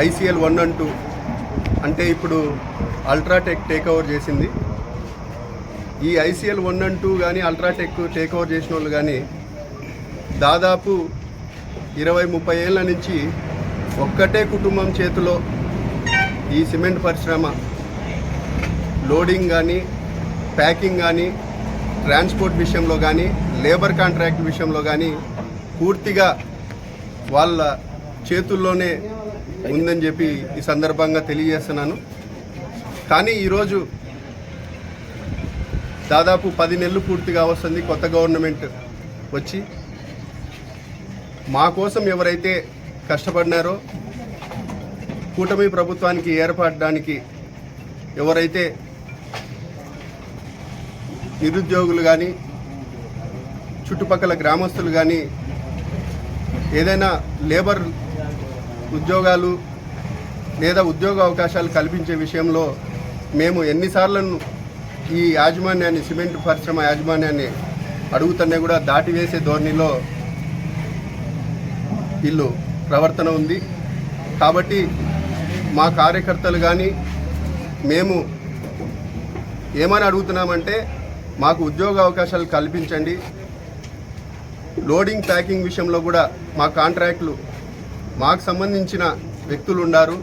ICL one and two. అంటే ఇప్పుడు UltraTech take over చేసింది. ఈ ఐసీఎల్ వన్ అండ్ టూ కానీ అల్ట్రాటెక్ టేక్ ఓవర్ చేసిన వాళ్ళు కానీ దాదాపు ఇరవై ముప్పై ఏళ్ళ నుంచి ఒక్కటే కుటుంబం చేతిలో ఈ సిమెంట్ పరిశ్రమ లోడింగ్ కానీ ప్యాకింగ్ కానీ ట్రాన్స్పోర్ట్ విషయంలో కానీ లేబర్ కాంట్రాక్ట్ విషయంలో కానీ పూర్తిగా వాళ్ళ చేతుల్లోనే ఉందని చెప్పి ఈ సందర్భంగా తెలియజేస్తున్నాను. కానీ ఈరోజు దాదాపు పది నెలలు పూర్తిగా వస్తుంది కొత్త గవర్నమెంట్ వచ్చి. మా కోసం ఎవరైతే కష్టపడినారో కూటమి ప్రభుత్వానికి ఏర్పడడానికి ఎవరైతే నిరుద్యోగులు కానీ చుట్టుపక్కల గ్రామస్తులు కానీ ఏదైనా లేబర్ ఉద్యోగాలు లేదా ఉద్యోగ అవకాశాలు కల్పించే విషయంలో మేము ఎన్నిసార్లను ఈ యాజమాన్యాన్ని సిమెంట్ పరిశ్రమ యాజమాన్యాన్ని అడుగుతున్నా కూడా దాటివేసే ధోరణిలో వీళ్ళు ప్రవర్తన ఉంది. కాబట్టి మా కార్యకర్తలు కానీ మేము ఏమని అడుగుతున్నామంటే మాకు ఉద్యోగ అవకాశాలు కల్పించండి. లోడింగ్ ప్యాకింగ్ విషయంలో కూడా మా కాంట్రాక్టులు మాకు సంబంధించిన వ్యక్తులు ఉన్నారు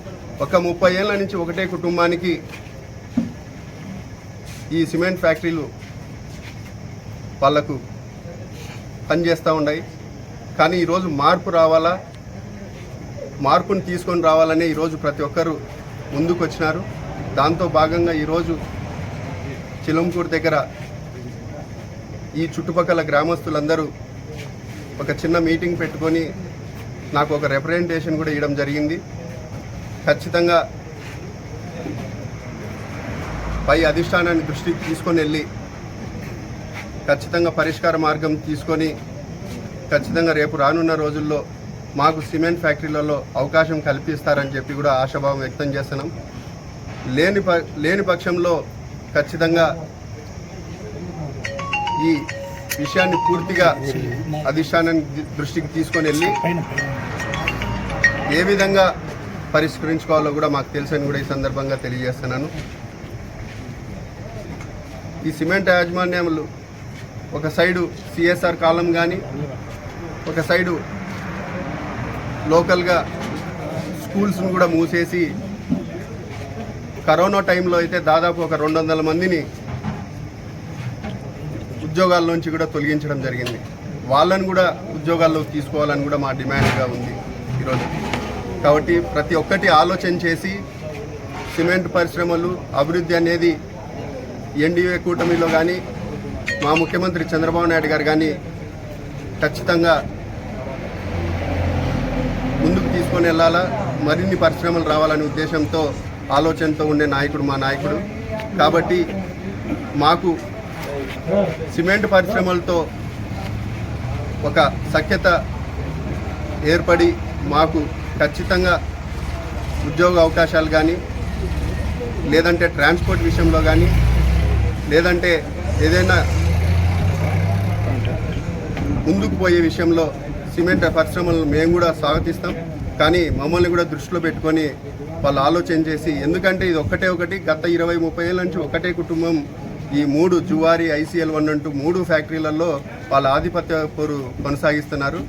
ఒక ముప్పై ఏళ్ళ నుంచి ఒకటే కుటుంబానికి ఈ సిమెంట్ ఫ్యాక్టరీలు వాళ్ళకు పనిచేస్తూ ఉన్నాయి. కానీ ఈరోజు మార్పు రావాలా? మార్పును తీసుకొని రావాలనే ఈరోజు ప్రతి ఒక్కరూ ముందుకు వచ్చినారు దాంతో భాగంగా ఈరోజు చిలంకూరు దగ్గర ఈ చుట్టుపక్కల గ్రామస్తులందరూ ఒక చిన్న మీటింగ్ పెట్టుకొని నాకు ఒక రిప్రజెంటేషన్ కూడా ఇవ్వడం జరిగింది. ఖచ్చితంగా పై అధిష్టానాన్ని దృష్టికి తీసుకొని వెళ్ళి ఖచ్చితంగా పరిష్కార మార్గం తీసుకొని ఖచ్చితంగా రేపు రానున్న రోజుల్లో మాకు సిమెంట్ ఫ్యాక్టరీలలో అవకాశం కల్పిస్తారని చెప్పి కూడా ఆశాభావం వ్యక్తం చేస్తున్నాం. లేని ప లేని పక్షంలో ఖచ్చితంగా ఈ విషయాన్ని పూర్తిగా అధిష్టానాన్ని దృష్టికి తీసుకొని వెళ్ళి ఏ విధంగా పరిష్కరించుకోవాలో కూడా మాకు తెలుసని కూడా ఈ సందర్భంగా తెలియజేస్తున్నాను. ఈ సిమెంట్ యాజమాన్యములు ఒక సైడు సిఎస్ఆర్ కాలం కానీ ఒక సైడు లోకల్గా స్కూల్స్ను కూడా మూసేసి కరోనా టైంలో అయితే దాదాపు ఒక రెండు వందల మందిని ఉద్యోగాల నుంచి కూడా తొలగించడం జరిగింది. వాళ్ళని కూడా ఉద్యోగాల్లోకి తీసుకోవాలని కూడా మా డిమాండ్గా ఉంది ఈరోజు. కాబట్టి ప్రతి ఒక్కటి ఆలోచన చేసి సిమెంట్ పరిశ్రమలు అభివృద్ధి అనేది ఎన్డీఏ కూటమిలో కానీ మా ముఖ్యమంత్రి చంద్రబాబు నాయుడు గారు కానీ ఖచ్చితంగా ముందుకు తీసుకొని వెళ్ళాలా మరిన్ని పరిశ్రమలు రావాలనే ఉద్దేశంతో ఆలోచనతో ఉండే నాయకుడు మా నాయకుడు. కాబట్టి మాకు సిమెంట్ పరిశ్రమలతో ఒక సఖ్యత ఏర్పడి మాకు ఖచ్చితంగా ఉద్యోగ అవకాశాలు కానీ లేదంటే ట్రాన్స్పోర్ట్ విషయంలో కానీ లేదంటే ఏదైనా ముందుకు పోయే విషయంలో సిమెంట్ పరిశ్రమలను మేము కూడా స్వాగతిస్తాం. కానీ మమ్మల్ని కూడా దృష్టిలో పెట్టుకొని వాళ్ళు ఆలోచన చేసి ఎందుకంటే ఇది ఒక్కటే ఒకటి గత ఇరవై ముప్పై ఏళ్ళ నుంచి ఒకటే కుటుంబం ఈ మూడు జువారి ఐసీఎల్ వన్ అంటూ మూడు ఫ్యాక్టరీలలో వాళ్ళ ఆధిపత్య పోరు కొనసాగిస్తున్నారు.